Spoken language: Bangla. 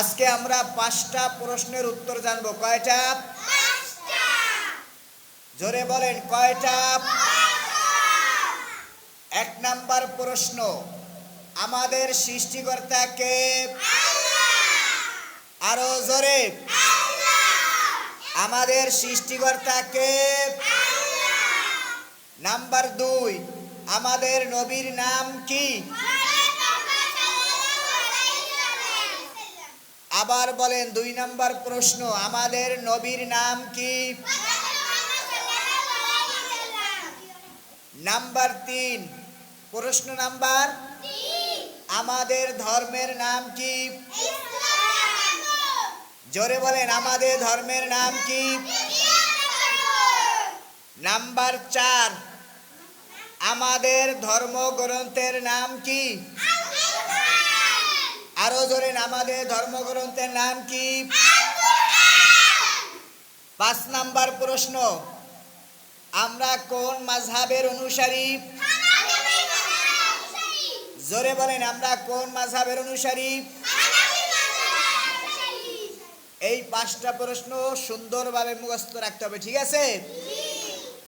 আজকে আমরা পাঁচটা প্রশ্নের উত্তর জানব। কয়টা? জোরে বলেন কয়টা? এক নাম্বার প্রশ্ন আমাদের সৃষ্টিকর্তাকে আরও জোরে। আমাদের সৃষ্টিকর্তাকে নাম্বার দুই আমাদের নবীর নাম কি? আবার বলেন দুই নাম্বার প্রশ্ন, আমাদের নবীর নাম কি? নাম্বার তিন, প্রশ্ন নাম্বার আমাদের ধর্মের নাম কি? জোরে বলেন, আমাদের ধর্মের নাম কি? নাম্বার চার, আমাদের ধর্মগ্রন্থের নাম কি? আরও ধরেন আমাদের ধর্মগ্রন্থের নাম কি? পাঁচ নাম্বার প্রশ্ন, আমরা কোন মাঝহাবের অনুসারী? জোরে বলেন, আমরা কোন মাঝহাবের অনুসারী? এই পাঁচটা প্রশ্ন সুন্দরভাবে মুখস্থ রাখতে হবে, ঠিক আছে?